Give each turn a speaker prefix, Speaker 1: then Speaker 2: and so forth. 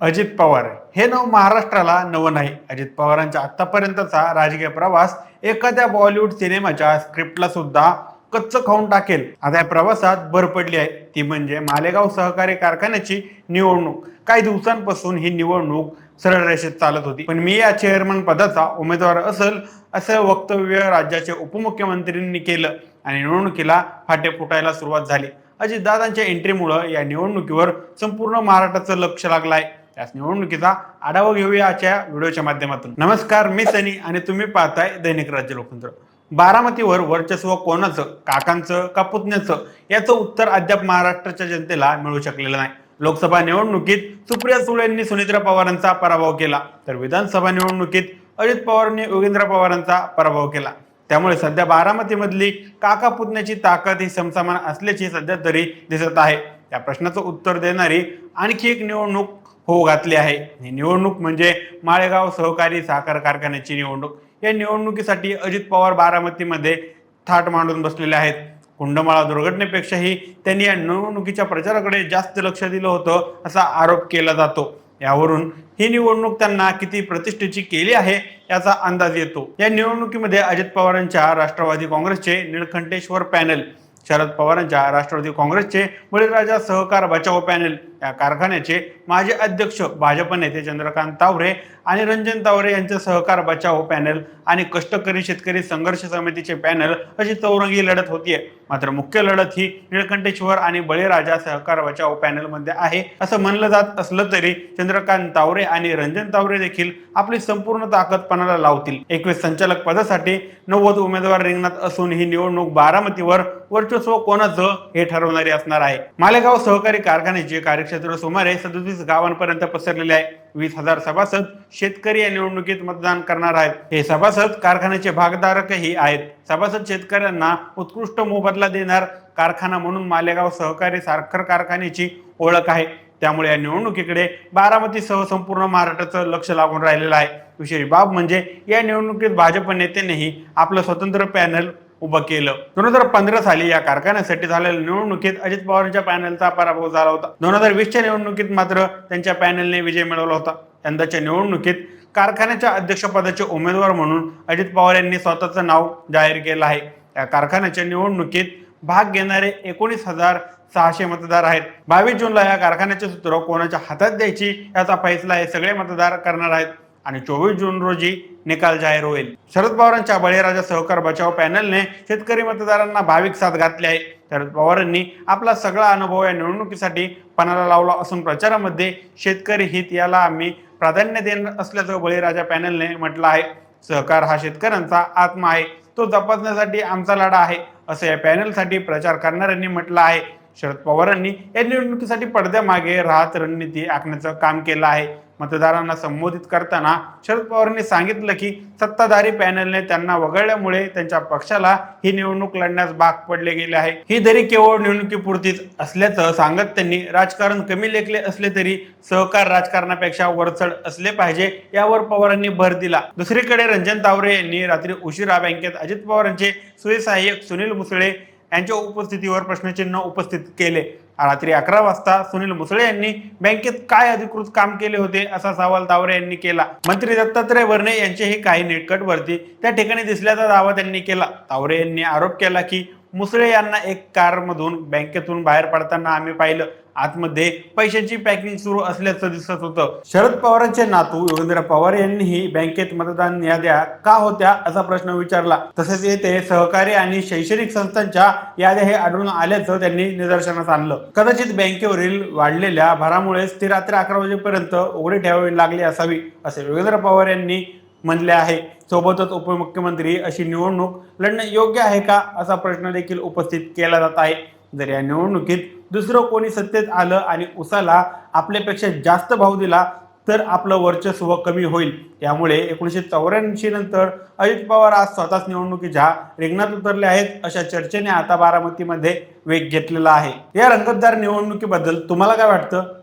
Speaker 1: अजित पवार. हे नाव महाराष्ट्राला नवं नाही. अजित पवारांचा आतापर्यंतचा राजकीय प्रवास एखाद्या बॉलिवूड सिनेमाच्या स्क्रिप्टला सुद्धा कच्च खाऊन टाकेल. आता या प्रवासात भर पडली आहे. ती म्हणजे मालेगाव सहकारी कारखान्याची निवडणूक. काही दिवसांपासून ही निवडणूक सरळ रेषेत चालत होती. पण मी या चेअरमन पदाचा उमेदवार असेल असं वक्तव्य राज्याचे उपमुख्यमंत्र्यांनी केलं आणि निवडणुकीला फाटे फुटायला सुरुवात झाली. अजितदादांच्या एंट्रीमुळं या निवडणुकीवर संपूर्ण महाराष्ट्राचं लक्ष लागलं आहे. याच निवडणुकीचा आढावा घेऊया आजच्या व्हिडिओच्या माध्यमातून. नमस्कार मी सनी आणि तुम्ही पाहताय दैनिक राज्य लोकतंत्र. बारामतीवर वर्चस्व कोणाचं काकांचं का पुतण्याचं याचं उत्तर अद्याप महाराष्ट्राच्या जनतेला मिळू शकलेलं नाही. लोकसभा निवडणुकीत सुप्रिया सुळेंनी सुनित्रा पवारांचा पराभव केला तर विधानसभा निवडणुकीत अजित पवारांनी योगेंद्र पवारांचा पराभव केला. त्यामुळे सध्या बारामतीमधली काका पुतण्याची ताकद ही समसमान असल्याची सध्या तरी दिसत आहे. या प्रश्नाचं उत्तर देणारी आणखी एक निवडणूक होऊ घातली आहे. ही निवडणूक म्हणजे माळेगाव सहकारी साखर कारखान्याची निवडणूक. या निवडणुकीसाठी अजित पवार बारामतीमध्ये थाट मांडून बसलेले आहेत. कुंडमाळा दुर्घटनेपेक्षाही त्यांनी या निवडणुकीच्या प्रचाराकडे जास्त लक्ष दिलं होतं असा आरोप केला जातो. यावरून ही निवडणूक त्यांना किती प्रतिष्ठेची केली आहे याचा अंदाज येतो. या निवडणुकीमध्ये अजित पवारांच्या राष्ट्रवादी काँग्रेसचे निळकंठेश्वर पॅनल शरद पवारांच्या राष्ट्रवादी काँग्रेसचे बळीराजा सहकार बचाव पॅनल या कारखान्याचे माजी अध्यक्ष भाजप नेते चंद्रकांत तावरे आणि रंजन तावरे यांचे सहकार बचाव पॅनल आणि कष्टकरी शेतकरी संघर्ष समितीचे पॅनल अशी चौरंगी लढत होतीये. मात्र मुख्य लढत ही निळकंठेश्वर आणि बळीराजा सहकार बचाव पॅनलमध्ये आहे असं म्हणलं जात असलं तरी चंद्रकांत तावरे आणि रंजन तावरे देखील आपली संपूर्ण ताकद पणाला लावतील. एकवीस संचालक पदासाठी नव्वद उमेदवार रिंगणात असून ही निवडणूक बारामतीवर वर्चस्व कोणाचं हे ठरवणारी असणार आहे. मालेगाव सहकारी कारखान्याचे कार्य क्षेत्र सुमारे सदतीस गावांपर्यंत पसरलेले आहे. वीस हजार सभासद शेतकरी या निवडणुकीत मतदान करणार आहेत. हे सभासद कारखान्याचे भागधारकही आहेत. सभासद शेतकऱ्यांना उत्कृष्ट मोबदला देणार कारखाना म्हणून मालेगाव सहकारी साखर कारखान्याची ओळख आहे. त्यामुळे या निवडणुकीकडे बारामतीसह संपूर्ण महाराष्ट्राचं लक्ष लागून राहिलेलं आहे. विशेष बाब म्हणजे या निवडणुकीत भाजप नेत्यांनीही आपलं स्वतंत्र पॅनल उभं केलं. दोन हजार पंधरा साली या कारखान्यासाठी झालेल्या निवडणुकीत अजित पवारांच्या पॅनलचा पराभव झाला होता. दोन हजार वीसच्या निवडणुकीत मात्र त्यांच्या पॅनलने विजय मिळवला होता. यंदाच्या निवडणुकीत कारखान्याच्या अध्यक्षपदाचे उमेदवार म्हणून अजित पवार यांनी स्वतःचं नाव जाहीर केलं आहे. या कारखान्याच्या निवडणुकीत भाग घेणारे एकोणीस हजार सहाशे मतदार आहेत. बावीस जूनला या कारखान्याचे सूत्र कोणाच्या हातात द्यायची याचा फैसला हे सगळे मतदार करणार आहेत. आणि चोवीस जून रोजी निकाल जाहीर होईल. शरद पवारांच्या बळीराजा सहकार बचाव पॅनलने शेतकरी मतदारांना भाविक साथ घातली आहे. शरद पवारांनी आपला सगळा अनुभव या निवडणुकीसाठी पणाला लावला असून प्रचारामध्ये शेतकरी हित याला आम्ही प्राधान्य देणार असल्याचं बळीराजा पॅनलने म्हटलं आहे. सहकार हा शेतकऱ्यांचा आत्मा आहे. तो जपासण्यासाठी आमचा लढा आहे असं या पॅनलसाठी प्रचार करणाऱ्यांनी म्हटलं आहे. शरद पवारांनी या निवडणुकीसाठी पडद्यामागे राहत रणनीती आखण्याचं काम केलं आहे. मतदारांना संबोधित करताना शरद पवारांनी सांगितलं की सत्ताधारी पॅनलने त्यांना वगळल्यामुळे त्यांच्या पक्षाला ही निवडणूक लढण्यास भाग पडले गेले आहे. ही जरी केवळ निवडणुकीपुरतीच असल्याचं सांगत त्यांनी राजकारण कमी लेखले असले तरी सहकार राजकारणापेक्षा वरचढ असले पाहिजे यावर पवारांनी भर दिला. दुसरीकडे रंजन तावरे यांनी रात्री उशिरा बँकेत अजित पवारांचे सुविसहाय्यक सुनील मुसळे यांच्या उपस्थितीवर प्रश्नचिन्ह उपस्थित केले. रात्री अकरा वाजता सुनील मुसळे यांनी बँकेत काय अधिकृत काम केले होते असा सवाल तावरे यांनी केला. मंत्री दत्तात्रय वर्णे यांचेही काही निकटवर्ती त्या ठिकाणी दिसल्याचा दावा त्यांनी केला. तावरे यांनी आरोप केला की मुसळे यांना एक कारमधून बँकेतून बाहेर पडताना आम्ही पाहिलं. आतमध्ये पैशांची पॅकिंग सुरू असल्याचं दिसत होतं. शरद पवारांचे नातू योगेंद्र पवार यांनीही बँकेत मतदान याद्या का होत्या असा प्रश्न विचारला. तसेच येथे सहकारी आणि शैक्षणिक संस्थांच्या याद्या हे आढळून आल्याचं त्यांनी निदर्शनास आणलं. कदाचित बँकेवरील वाढलेल्या भरामुळे ती रात्री अकरा वाजेपर्यंत उघडी ठेवावी लागली असावी असे योगेंद्र पवार यांनी म्हणले आहे. सोबतच उपमुख्यमंत्री अशी निवडणूक लढणं योग्य आहे का असा प्रश्न देखील उपस्थित केला जात आहे. जर या निवडणुकीत दुसरं कोणी सत्तेत आलं आणि उसाला आपल्यापेक्षा जास्त भाव दिला तर आपलं वर्चस्व कमी होईल. त्यामुळे एकोणीसशे चौऱ्याऐंशी नंतर अजित पवार आज स्वतःच निवडणुकीच्या रिंगणात उतरले आहेत अशा चर्चेने आता बारामतीमध्ये वेग घेतलेला आहे. या रंगतदार निवडणुकीबद्दल तुम्हाला काय वाटतं?